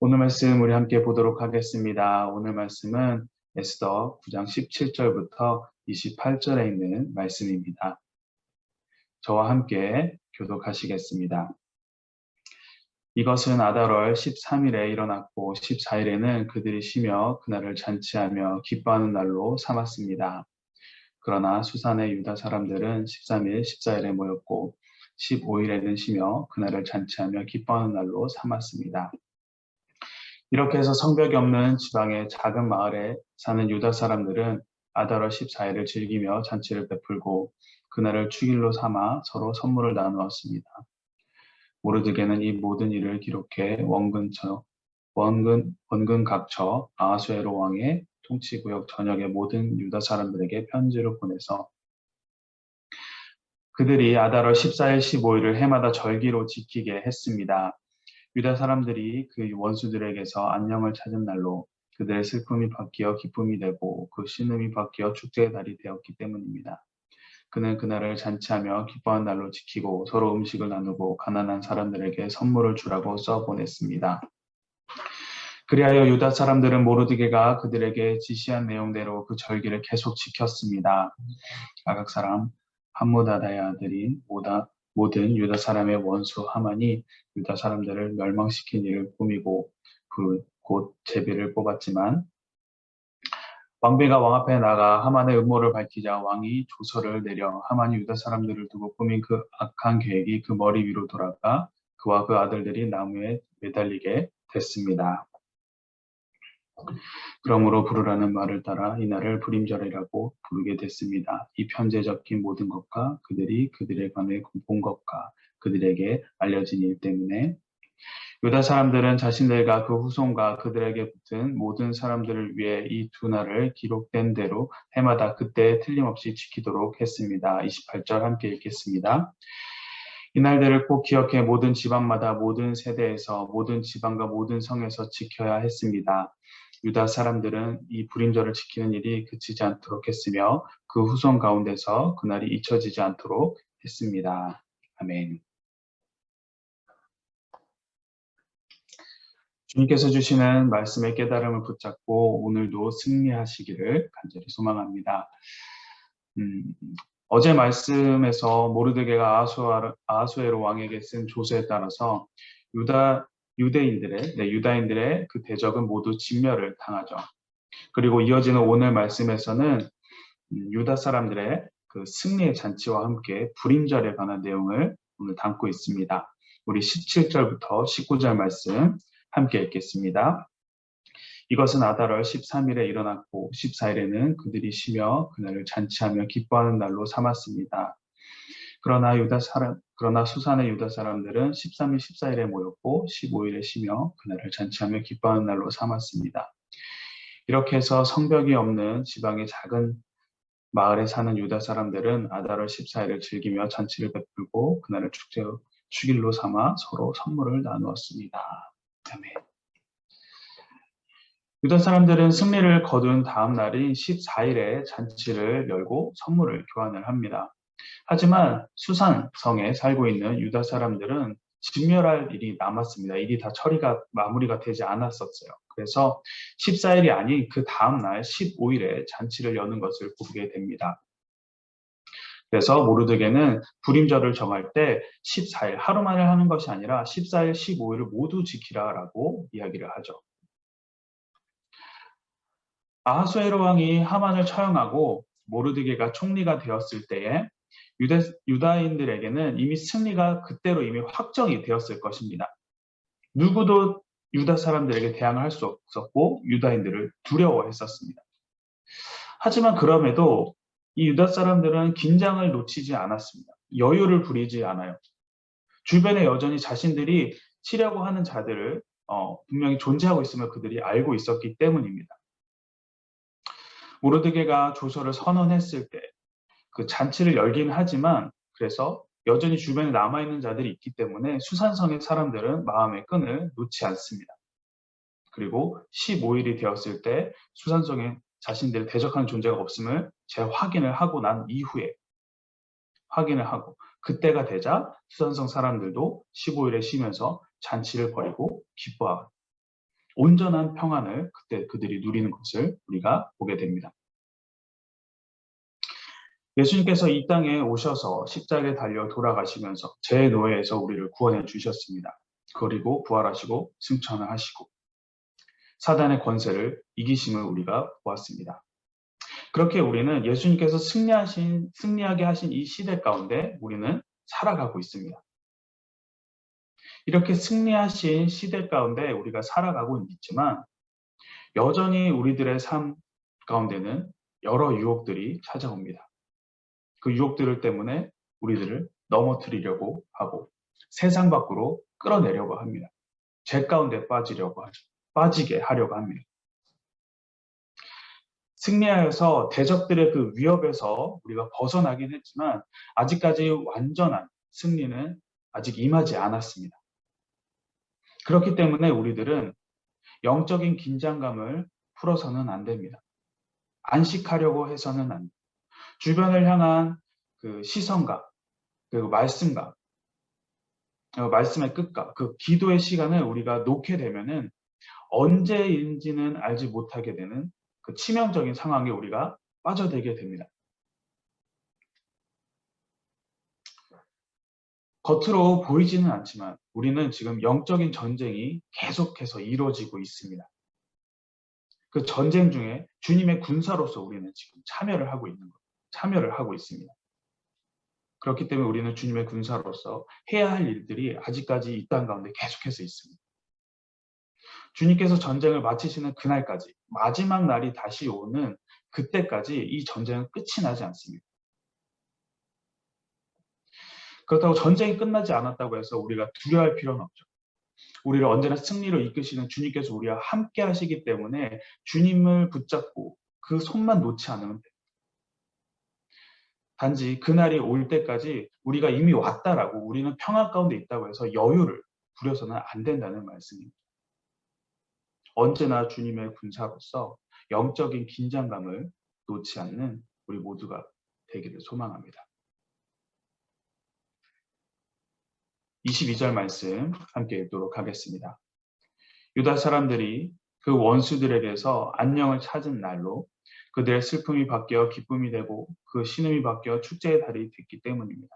오늘 말씀 우리 함께 보도록 하겠습니다. 오늘 말씀은 에스더 9장 17절부터 28절에 있는 말씀입니다. 저와 함께 교독하시겠습니다. 이것은 아달월 13일에 일어났고 14일에는 그들이 쉬며 그날을 잔치하며 기뻐하는 날로 삼았습니다. 그러나 수산의 유다 사람들은 13일, 14일에 모였고 15일에는 쉬며 그날을 잔치하며 기뻐하는 날로 삼았습니다. 이렇게 해서 성벽이 없는 지방의 작은 마을에 사는 유다 사람들은 아달월 14일을 즐기며 잔치를 베풀고 그날을 축일로 삼아 서로 선물을 나누었습니다. 모르드게는 이 모든 일을 기록해 원근처, 원근, 원근 각처 아하수에로 왕의 통치구역 전역의 모든 유다 사람들에게 편지를 보내서 그들이 아달월 14일, 15일을 해마다 절기로 지키게 했습니다. 유다 사람들이 그 원수들에게서 안녕을 찾은 날로 그들의 슬픔이 바뀌어 기쁨이 되고 그 신음이 바뀌어 축제의 날이 되었기 때문입니다. 그는 그날을 잔치하며 기뻐한 날로 지키고 서로 음식을 나누고 가난한 사람들에게 선물을 주라고 써 보냈습니다. 그리하여 유다 사람들은 모르드게가 그들에게 지시한 내용대로 그 절기를 계속 지켰습니다. 아각 사람 함무다다의 아들인 모다 모든 유다 사람의 원수 하만이 유다 사람들을 멸망시킨 일을 꾸미고 곧 제비를 뽑았지만 왕비가 왕 앞에 나가 하만의 음모를 밝히자 왕이 조서를 내려 하만이 유다 사람들을 두고 꾸민 그 악한 계획이 그 머리 위로 돌아가 그와 그 아들들이 나무에 매달리게 됐습니다. 그러므로 부르라는 말을 따라 이날을 불임절이라고 부르게 됐습니다. 이 편지에 적힌 모든 것과 그들이 그들에 관해 본 것과 그들에게 알려진 일 때문에 유다 사람들은 자신들과 그 후손과 그들에게 붙은 모든 사람들을 위해 이 두 날을 기록된 대로 해마다 그때 틀림없이 지키도록 했습니다. 28절 함께 읽겠습니다. 이날들을 꼭 기억해 모든 집안마다 모든 세대에서 모든 지방과 모든 성에서 지켜야 했습니다. 유다 사람들은 이 불임절을 지키는 일이 그치지 않도록 했으며 그 후손 가운데서 그날이 잊혀지지 않도록 했습니다. 아멘. 주님께서 주시는 말씀의 깨달음을 붙잡고 오늘도 승리하시기를 간절히 소망합니다. 음, 어제 말씀에서 모르드게가 아하수에로 왕에게 쓴 조서에 따라서 유다 유대인들의 네, 유다인들의 그 대적은 모두 진멸을 당하죠. 그리고 이어지는 오늘 말씀에서는 음, 유다 사람들의 그 승리의 잔치와 함께 불임절에 관한 내용을 오늘 담고 있습니다. 우리 17절부터 19절 말씀 함께 읽겠습니다. 이것은 아달월 13일에 일어났고 14일에는 그들이 쉬며 그날을 잔치하며 기뻐하는 날로 삼았습니다. 그러나 유다 사람 그러나 수산의 유다 사람들은 13일 14일에 모였고 15일에 쉬며 그날을 잔치하며 기뻐하는 날로 삼았습니다. 이렇게 해서 성벽이 없는 지방의 작은 마을에 사는 유다 사람들은 아달월 14일을 즐기며 잔치를 베풀고 그날을 축제 축일로 삼아 서로 선물을 나누었습니다. 아멘. 유다 사람들은 승리를 거둔 다음 날인 14일에 잔치를 열고 선물을 교환을 합니다. 하지만 수산성에 살고 있는 유다 사람들은 진멸할 일이 남았습니다. 일이 다 처리가 마무리가 되지 않았었어요. 그래서 14일이 아닌 그 다음 날 15일에 잔치를 여는 것을 보게 됩니다. 그래서 모르드게는 불임절을 정할 때 14일 하루만을 하는 것이 아니라 14일, 15일을 모두 지키라라고 이야기를 하죠. 아하수에로 왕이 하만을 처형하고 모르드게가 총리가 되었을 때에 유대, 유다인들에게는 이미 승리가 그때로 이미 확정이 되었을 것입니다. 누구도 유다 사람들에게 대항을 할 수 없었고 유다인들을 두려워했었습니다. 하지만 그럼에도 이 유다 사람들은 긴장을 놓치지 않았습니다. 여유를 부리지 않아요. 주변에 여전히 자신들이 치려고 하는 자들을 어, 분명히 존재하고 있음을 그들이 알고 있었기 때문입니다. 모르드게가 조서를 선언했을 때 그 잔치를 열긴 하지만 그래서 여전히 주변에 남아있는 자들이 있기 때문에 수산성의 사람들은 마음의 끈을 놓지 않습니다. 그리고 15일이 되었을 때 수산성에 자신들을 대적하는 존재가 없음을 재확인을 하고 난 이후에 확인을 하고 그때가 되자 수산성 사람들도 15일에 쉬면서 잔치를 벌이고 기뻐하고 온전한 평안을 그때 그들이 누리는 것을 우리가 보게 됩니다. 예수님께서 이 땅에 오셔서 십자가에 달려 돌아가시면서 제 노예에서 우리를 구원해 주셨습니다. 그리고 부활하시고 승천을 하시고 사단의 권세를 이기심을 우리가 보았습니다. 그렇게 우리는 예수님께서 승리하신 승리하게 하신 이 시대 가운데 우리는 살아가고 있습니다. 이렇게 승리하신 시대 가운데 우리가 살아가고 있지만 여전히 우리들의 삶 가운데는 여러 유혹들이 찾아옵니다. 그 유혹들 때문에 우리들을 넘어뜨리려고 하고 세상 밖으로 끌어내려고 합니다. 죄 가운데 빠지려고 하죠. 빠지게 하려고 합니다. 승리하여서 대적들의 그 위협에서 우리가 벗어나긴 했지만 아직까지 완전한 승리는 아직 임하지 않았습니다. 그렇기 때문에 우리들은 영적인 긴장감을 풀어서는 안 됩니다. 안식하려고 해서는 안 됩니다. 주변을 향한 그 시선과 그 말씀과 어, 말씀의 끝과 그 기도의 시간을 우리가 놓게 되면은 언제인지는 알지 못하게 되는 그 치명적인 상황에 우리가 빠져들게 됩니다. 겉으로 보이지는 않지만 우리는 지금 영적인 전쟁이 계속해서 이루어지고 있습니다. 그 전쟁 중에 주님의 군사로서 우리는 지금 참여를 하고 있는 것, 참여를 하고 있습니다. 그렇기 때문에 우리는 주님의 군사로서 해야 할 일들이 아직까지 이 땅 가운데 계속해서 있습니다. 주님께서 전쟁을 마치시는 그날까지 마지막 날이 다시 오는 그때까지 이 전쟁은 끝이 나지 않습니다. 그렇다고 전쟁이 끝나지 않았다고 해서 우리가 두려워할 필요는 없죠. 우리를 언제나 승리로 이끄시는 주님께서 우리와 함께 하시기 때문에 주님을 붙잡고 그 손만 놓지 않으면 돼요. 단지 그날이 올 때까지 우리가 이미 왔다라고 우리는 평화 가운데 있다고 해서 여유를 부려서는 안 된다는 말씀입니다. 언제나 주님의 군사로서 영적인 긴장감을 놓지 않는 우리 모두가 되기를 소망합니다. 22절 말씀 함께 읽도록 하겠습니다. 유다 사람들이 그 원수들에게서 안녕을 찾은 날로 그들의 슬픔이 바뀌어 기쁨이 되고 그 신음이 바뀌어 축제의 달이 됐기 때문입니다.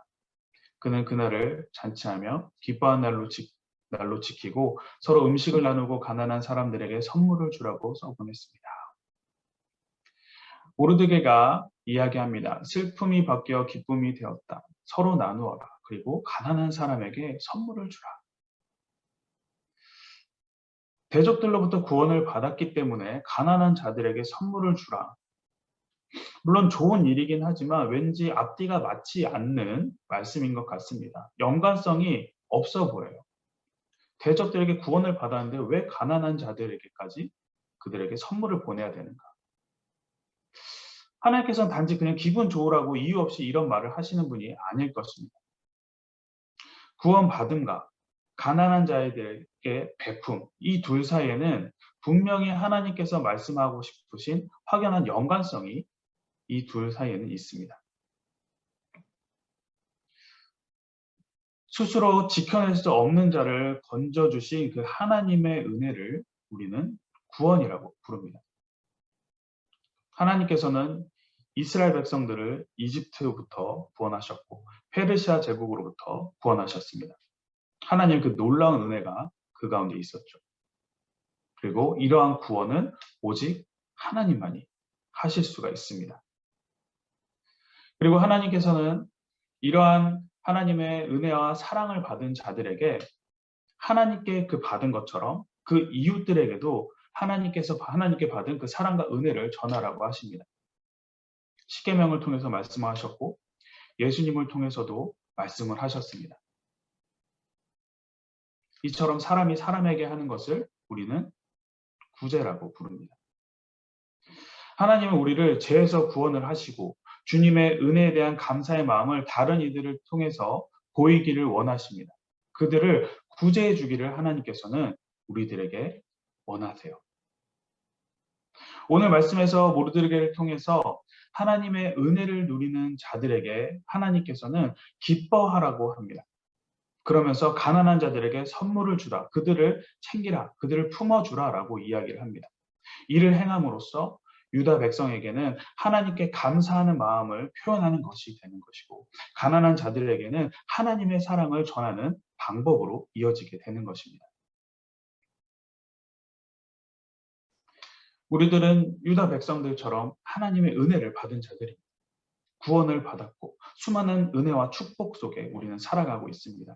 그는 그날을 잔치하며 기뻐한 날로, 지, 날로 지키고 서로 음식을 나누고 가난한 사람들에게 선물을 주라고 써보냈습니다. 모르드게가 이야기합니다. 슬픔이 바뀌어 기쁨이 되었다. 서로 나누어라. 그리고 가난한 사람에게 선물을 주라. 대적들로부터 구원을 받았기 때문에 가난한 자들에게 선물을 주라. 물론 좋은 일이긴 하지만 왠지 앞뒤가 맞지 않는 말씀인 것 같습니다. 연관성이 없어 보여요. 대적들에게 구원을 받았는데 왜 가난한 자들에게까지 그들에게 선물을 보내야 되는가? 하나님께서는 단지 그냥 기분 좋으라고 이유 없이 이런 말을 하시는 분이 아닐 것입니다. 구원받음과 가난한 자에게 베품, 이 둘 사이에는 분명히 하나님께서 말씀하고 싶으신 확연한 연관성이 이 둘 사이에는 있습니다. 스스로 지켜낼 수 없는 자를 건져주신 그 하나님의 은혜를 우리는 구원이라고 부릅니다. 하나님께서는 이스라엘 백성들을 이집트부터 구원하셨고 페르시아 제국으로부터 구원하셨습니다. 하나님 그 놀라운 은혜가 그 가운데 있었죠. 그리고 이러한 구원은 오직 하나님만이 하실 수가 있습니다. 그리고 하나님께서는 이러한 하나님의 은혜와 사랑을 받은 자들에게 하나님께 그 받은 것처럼 그 이웃들에게도 하나님께서 하나님께 받은 그 사랑과 은혜를 전하라고 하십니다. 십계명을 통해서 말씀하셨고 예수님을 통해서도 말씀을 하셨습니다. 이처럼 사람이 사람에게 하는 것을 우리는 구제라고 부릅니다. 하나님은 우리를 죄에서 구원을 하시고 주님의 은혜에 대한 감사의 마음을 다른 이들을 통해서 보이기를 원하십니다. 그들을 구제해 주기를 하나님께서는 우리들에게 원하세요. 오늘 말씀에서 모르드게를 통해서 하나님의 은혜를 누리는 자들에게 하나님께서는 기뻐하라고 합니다. 그러면서 가난한 자들에게 선물을 주라. 그들을 챙기라. 그들을 품어주라 라고 이야기를 합니다. 이를 행함으로써 유다 백성에게는 하나님께 감사하는 마음을 표현하는 것이 되는 것이고 가난한 자들에게는 하나님의 사랑을 전하는 방법으로 이어지게 되는 것입니다. 우리들은 유다 백성들처럼 하나님의 은혜를 받은 자들입니다. 구원을 받았고 수많은 은혜와 축복 속에 우리는 살아가고 있습니다.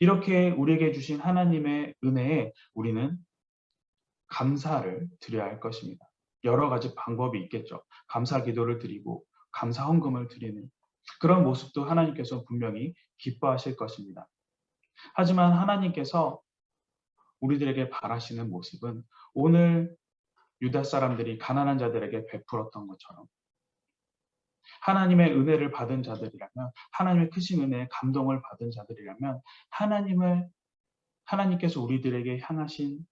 이렇게 우리에게 주신 하나님의 은혜에 우리는 감사를 드려야 할 것입니다. 여러 가지 방법이 있겠죠. 감사 기도를 드리고 감사 헌금을 드리는 그런 모습도 하나님께서 분명히 기뻐하실 것입니다. 하지만 하나님께서 우리들에게 바라시는 모습은 오늘 유다 사람들이 가난한 자들에게 베풀었던 것처럼 하나님의 은혜를 받은 자들이라면 하나님의 크신 은혜에 감동을 받은 자들이라면 하나님을 하나님께서 우리들에게 향하신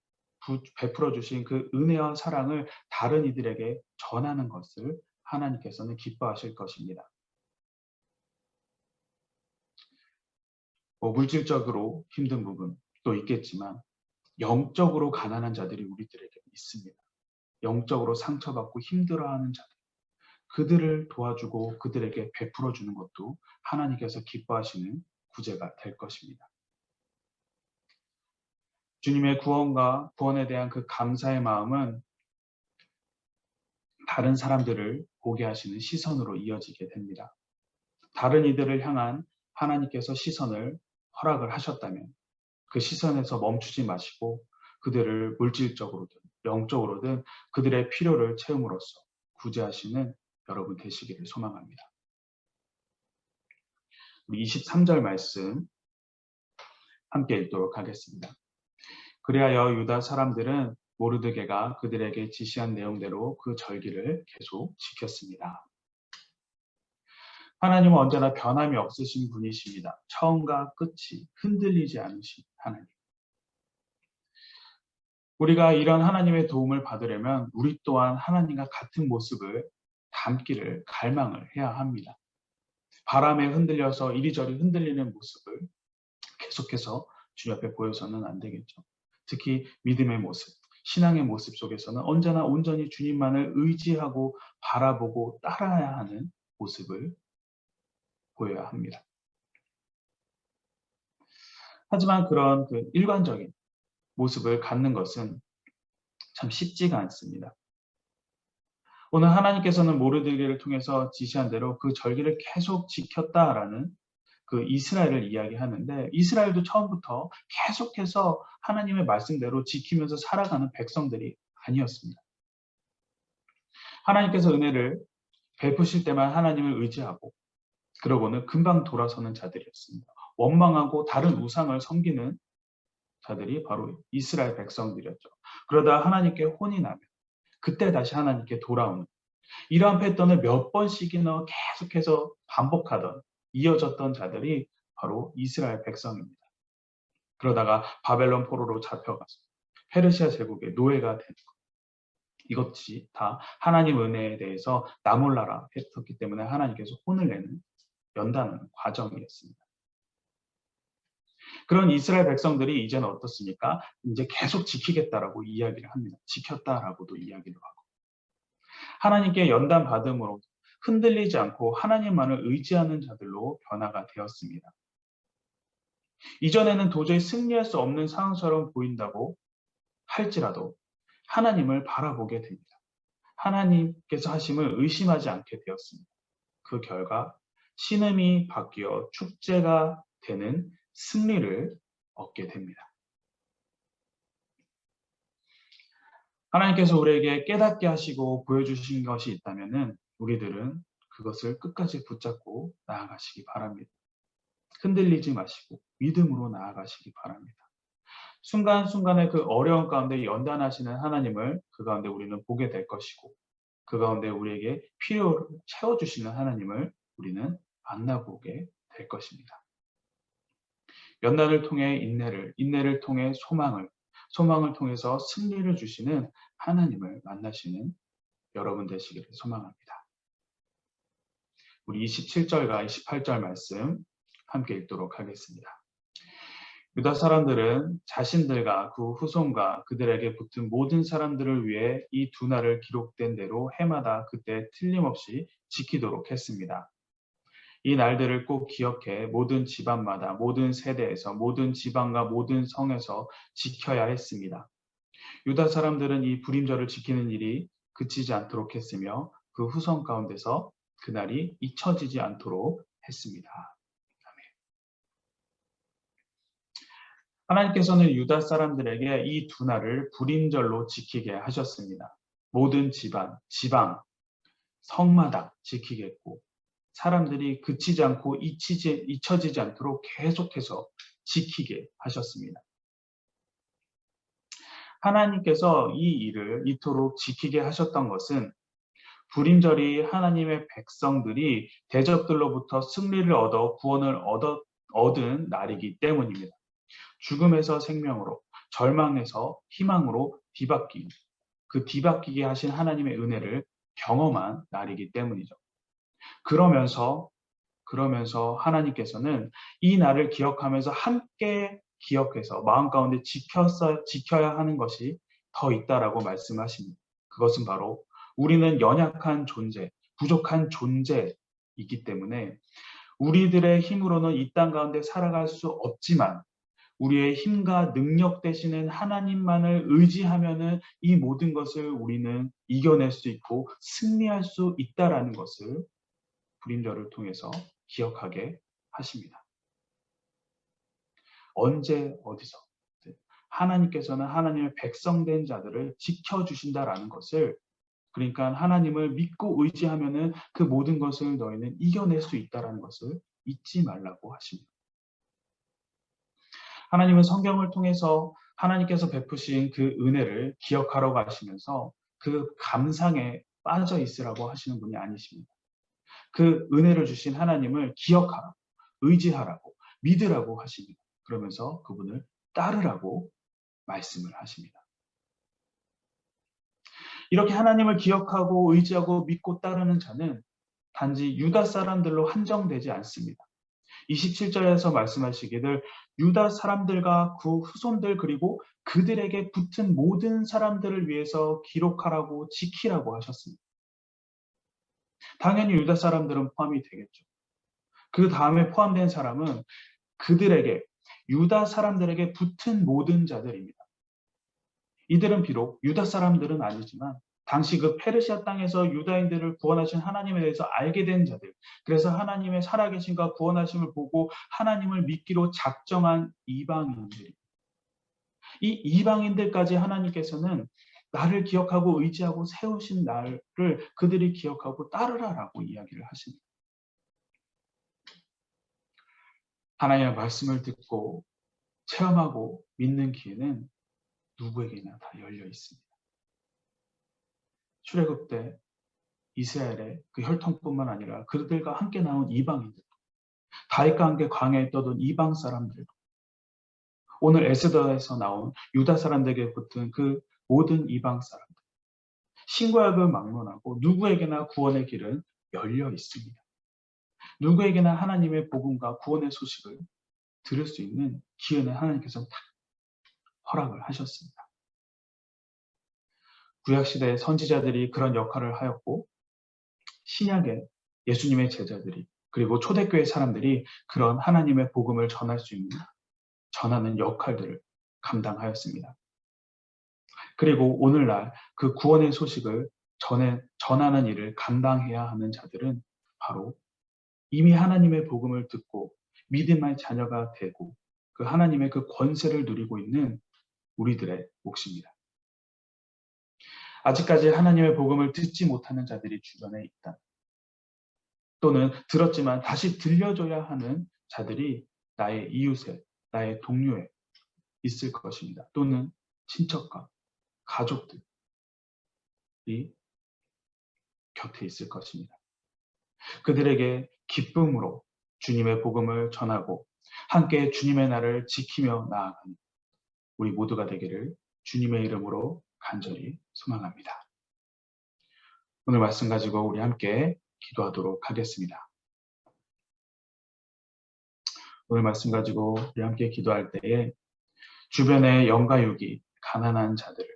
베풀어 주신 그 은혜와 사랑을 다른 이들에게 전하는 것을 하나님께서는 기뻐하실 것입니다. 뭐 물질적으로 힘든 부분도 있겠지만 영적으로 가난한 자들이 우리들에게 있습니다. 영적으로 상처받고 힘들어하는 자들, 그들을 도와주고 그들에게 베풀어 주는 것도 하나님께서 기뻐하시는 구제가 될 것입니다. 주님의 구원과 구원에 대한 그 감사의 마음은 다른 사람들을 보게 하시는 시선으로 이어지게 됩니다. 다른 이들을 향한 하나님께서 시선을 허락을 하셨다면 그 시선에서 멈추지 마시고 그들을 물질적으로든 영적으로든 그들의 필요를 채움으로써 구제하시는 여러분 되시기를 소망합니다. 우리 23절 말씀 함께 읽도록 하겠습니다. 그리하여 유다 사람들은 모르드게가 그들에게 지시한 내용대로 그 절기를 계속 지켰습니다. 하나님은 언제나 변함이 없으신 분이십니다. 처음과 끝이 흔들리지 않으신 하나님. 우리가 이런 하나님의 도움을 받으려면 우리 또한 하나님과 같은 모습을 담기를 갈망을 해야 합니다. 바람에 흔들려서 이리저리 흔들리는 모습을 계속해서 주님 앞에 보여서는 안 되겠죠. 특히 믿음의 모습, 신앙의 모습 속에서는 언제나 온전히 주님만을 의지하고 바라보고 따라야 하는 모습을 보여야 합니다. 하지만 그런 그 일관적인 모습을 갖는 것은 참 쉽지가 않습니다. 오늘 하나님께서는 모르드게를 통해서 지시한 대로 그 절기를 계속 지켰다라는 그 이스라엘을 이야기하는데 이스라엘도 처음부터 계속해서 하나님의 말씀대로 지키면서 살아가는 백성들이 아니었습니다. 하나님께서 은혜를 베푸실 때만 하나님을 의지하고 그러고는 금방 돌아서는 자들이었습니다. 원망하고 다른 우상을 섬기는 자들이 바로 이스라엘 백성들이었죠. 그러다 하나님께 혼이 나면 그때 다시 하나님께 돌아오는 이러한 패턴을 몇 번씩이나 계속해서 반복하던 이어졌던 자들이 바로 이스라엘 백성입니다. 그러다가 바벨론 포로로 잡혀가서 페르시아 제국의 노예가 되는 것. 이것이 다 하나님 은혜에 대해서 나몰라라 했었기 때문에 하나님께서 혼을 내는 연단하는 과정이었습니다. 그런 이스라엘 백성들이 이제는 어떻습니까? 이제 계속 지키겠다라고 이야기를 합니다. 지켰다라고도 이야기를 하고. 하나님께 연단 받음으로 흔들리지 않고 하나님만을 의지하는 자들로 변화가 되었습니다. 이전에는 도저히 승리할 수 없는 상황처럼 보인다고 할지라도 하나님을 바라보게 됩니다. 하나님께서 하심을 의심하지 않게 되었습니다. 그 결과 신음이 바뀌어 축제가 되는 승리를 얻게 됩니다. 하나님께서 우리에게 깨닫게 하시고 보여주신 것이 있다면 우리들은 그것을 끝까지 붙잡고 나아가시기 바랍니다. 흔들리지 마시고 믿음으로 나아가시기 바랍니다. 순간순간의 그 어려운 가운데 연단하시는 하나님을 그 가운데 우리는 보게 될 것이고 그 가운데 우리에게 필요를 채워주시는 하나님을 우리는 만나보게 될 것입니다. 연단을 통해 인내를, 인내를 통해 소망을, 소망을 통해서 승리를 주시는 하나님을 만나시는 여러분 되시기를 소망합니다. 우리 27절과 28절 말씀 함께 읽도록 하겠습니다. 유다 사람들은 자신들과 그 후손과 그들에게 붙은 모든 사람들을 위해 이 두 날을 기록된 대로 해마다 그때 틀림없이 지키도록 했습니다. 이 날들을 꼭 기억해 모든 집안마다 모든 세대에서 모든 지방과 모든 성에서 지켜야 했습니다. 유다 사람들은 이 불임절을 지키는 일이 그치지 않도록 했으며 그 후손 가운데서 그날이 잊혀지지 않도록 했습니다. 하나님께서는 유다 사람들에게 이 두 날을 불임절로 지키게 하셨습니다. 모든 집안, 지방, 성마다 지키겠고 사람들이 그치지 않고 잊히지, 잊혀지지 않도록 계속해서 지키게 하셨습니다. 하나님께서 이 일을 이토록 지키게 하셨던 것은 불임절이 하나님의 백성들이 대적들로부터 승리를 얻어 구원을 얻어, 얻은 날이기 때문입니다. 죽음에서 생명으로, 절망에서 희망으로 뒤바뀐 그 뒤바뀌게 하신 하나님의 은혜를 경험한 날이기 때문이죠. 그러면서 그러면서 하나님께서는 이 날을 기억하면서 함께 기억해서 마음 가운데 지켜서 지켜야 하는 것이 더 있다라고 말씀하십니다. 그것은 바로 우리는 연약한 존재, 부족한 존재이기 때문에 우리들의 힘으로는 이 땅 가운데 살아갈 수 없지만 우리의 힘과 능력 되시는 하나님만을 의지하면은 이 모든 것을 우리는 이겨낼 수 있고 승리할 수 있다라는 것을 불임절을 통해서 기억하게 하십니다. 언제 어디서 하나님께서는 하나님의 백성된 자들을 지켜주신다라는 것을 그러니까 하나님을 믿고 의지하면은 그 모든 것을 너희는 이겨낼 수 있다라는 것을 잊지 말라고 하십니다. 하나님은 성경을 통해서 하나님께서 베푸신 그 은혜를 기억하러 가시면서 그 감상에 빠져 있으라고 하시는 분이 아니십니다. 그 은혜를 주신 하나님을 기억하라고, 의지하라고, 믿으라고 하십니다. 그러면서 그분을 따르라고 말씀을 하십니다. 이렇게 하나님을 기억하고 의지하고 믿고 따르는 자는 단지 유다 사람들로 한정되지 않습니다. 27절에서 말씀하시기를 유다 사람들과 그 후손들 그리고 그들에게 붙은 모든 사람들을 위해서 기록하라고 지키라고 하셨습니다. 당연히 유다 사람들은 포함이 되겠죠. 그 다음에 포함된 사람은 그들에게 유다 사람들에게 붙은 모든 자들입니다. 이들은 비록 유다 사람들은 아니지만 당시 그 페르시아 땅에서 유다인들을 구원하신 하나님에 대해서 알게 된 자들, 그래서 하나님의 살아계신과 구원하심을 보고 하나님을 믿기로 작정한 이방인들이. 이 이방인들까지 하나님께서는 나를 기억하고 의지하고 세우신 나를 그들이 기억하고 따르라라고 이야기를 하십니다. 하나님의 말씀을 듣고 체험하고 믿는 기회는 누구에게나 다 열려 있습니다. 출애굽 때 이스라엘의 그 혈통뿐만 아니라 그들과 함께 나온 이방인들, 다윗과 함께 광야에 떠돈 이방 사람들도 오늘 에스더에서 나온 유다 사람들에게 붙은 그 모든 이방 사람들, 신과약을 막론하고 누구에게나 구원의 길은 열려 있습니다. 누구에게나 하나님의 복음과 구원의 소식을 들을 수 있는 기회는 하나님께서 다 허락을 하셨습니다. 구약시대의 선지자들이 그런 역할을 하였고 신약의 예수님의 제자들이 그리고 초대교회 사람들이 그런 하나님의 복음을 전할 수 있는 전하는 역할들을 감당하였습니다. 그리고 오늘날 그 구원의 소식을 전해, 전하는 일을 감당해야 하는 자들은 바로 이미 하나님의 복음을 듣고 믿음의 자녀가 되고 그 하나님의 그 권세를 누리고 있는 우리들의 몫입니다. 아직까지 하나님의 복음을 듣지 못하는 자들이 주변에 있다. 또는 들었지만 다시 들려줘야 하는 자들이 나의 이웃에, 나의 동료에 있을 것입니다. 또는 친척과 가족들이 곁에 있을 것입니다. 그들에게 기쁨으로 주님의 복음을 전하고 함께 주님의 날을 지키며 나아가는 우리 모두가 되기를 주님의 이름으로 간절히 소망합니다. 오늘 말씀 가지고 우리 함께 기도하도록 하겠습니다. 오늘 말씀 가지고 우리 함께 기도할 때에 주변의 영가육이 가난한 자들을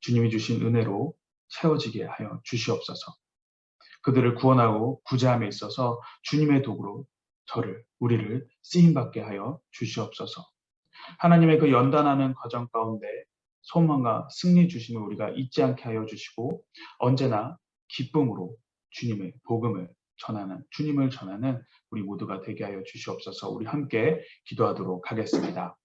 주님이 주신 은혜로 채워지게 하여 주시옵소서. 그들을 구원하고 구제함에 있어서 주님의 도구로 저를 우리를 쓰임 받게 하여 주시옵소서. 하나님의 그 연단하는 과정 가운데 소망과 승리 주심을 우리가 잊지 않게 하여 주시고 언제나 기쁨으로 주님의 복음을 전하는 주님을 전하는 우리 모두가 되게 하여 주시옵소서. 우리 함께 기도하도록 하겠습니다.